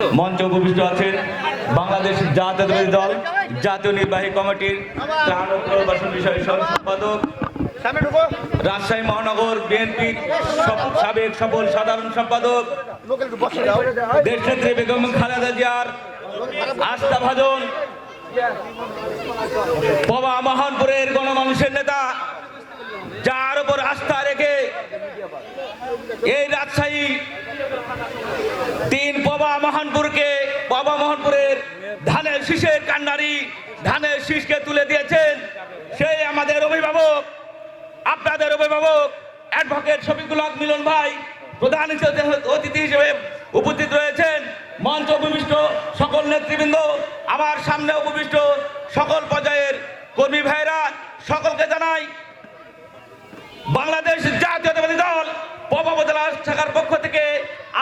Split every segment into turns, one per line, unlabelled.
মঞ্চে উপবিষ্ট আছেন বাংলাদেশ জাতীয়তাবাদী দল জাতীয় নির্বাহী কমিটির ত্রাণ ও পুনর্বাসন বিষয়ে সম্পাদক রাজশাহী মহানগর বিএনপির সাবেক সফল সাধারণ সম্পাদক দেশনেত্রী বেগম খালেদা জিয়ার আস্থা ভাজন বাবা মহানপুরের গণমানুষের নেতা যার উপর আস্থা রেখে এই রাজশাহী তিন বাবা মহানপুরকে, বাবা মহানপুরের ধানের শীষের কান্নারি ধানের শীষকে তুলে দিয়েছেন। সেই আমাদের অভিভাবক, আপনাদের অভিভাবক অ্যাডভোকেট শফিকুল হক মিলন ভাই, প্রধান হিসেবে অতিথি হিসেবে উপস্থিত রয়েছেন। মঞ্চ উপবিষ্ট সকল নেতৃবৃন্দ, আমার সামনে উপবিষ্ট সকল পর্যায়ের কর্মী ভাইরা সকলকে জানাই, বাংলাদেশ জাতীয়তাবাদী দল পবাবতলা শাখার পক্ষ থেকে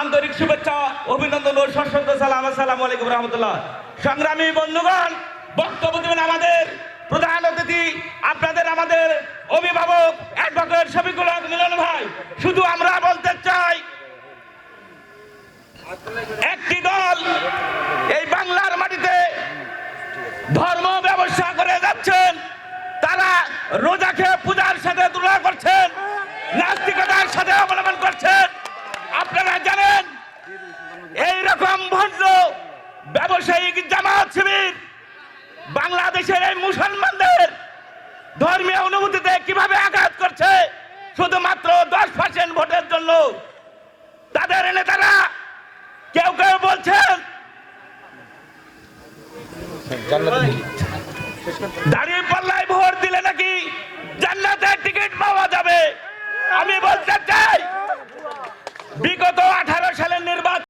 আন্তরিক শুভেচ্ছা, অভিনন্দন ও সশস্ত্র সালাম, আসসালামু আলাইকুম রহমতুল্লাহ। সংগ্রামী বন্ধুগণ, বক্তব্য দেবেন আমাদের প্রধান অতিথি, আপনাদের আমাদের অভিভাবক অ্যাডভোকেট শফিকুল হক মিলন ভাই। শুধু আমরা বলতে চাই, একটি দল এই বাংলার মাটিতে ধর্ম ব্যবসা করে যাচ্ছেন, তারা রোজা খেয়ে পূজার সাথে তুলনা করছেন নাস্তিকতার সাথে অবলম্বন করছেন আপনারা জানেন এই রকম ভণ্ড ব্যবসায়িক জামাত শিবির বাংলাদেশের এই মুসলমানদের ধর্মীয় অনুভূতিতে কীভাবে আঘাত করছে, শুধুমাত্র দশ পার্সেন্ট ভোটের জন্য? তাদের নেতারা কেউ কেউ বলছেন, দাঁড়িয়ে পাল্লায় ভোট দিলে নাকি জান্নাতের টিকিট পাওয়া যাবে? আমি বলতে চাই, বিগত আঠারো সালের নির্বাচন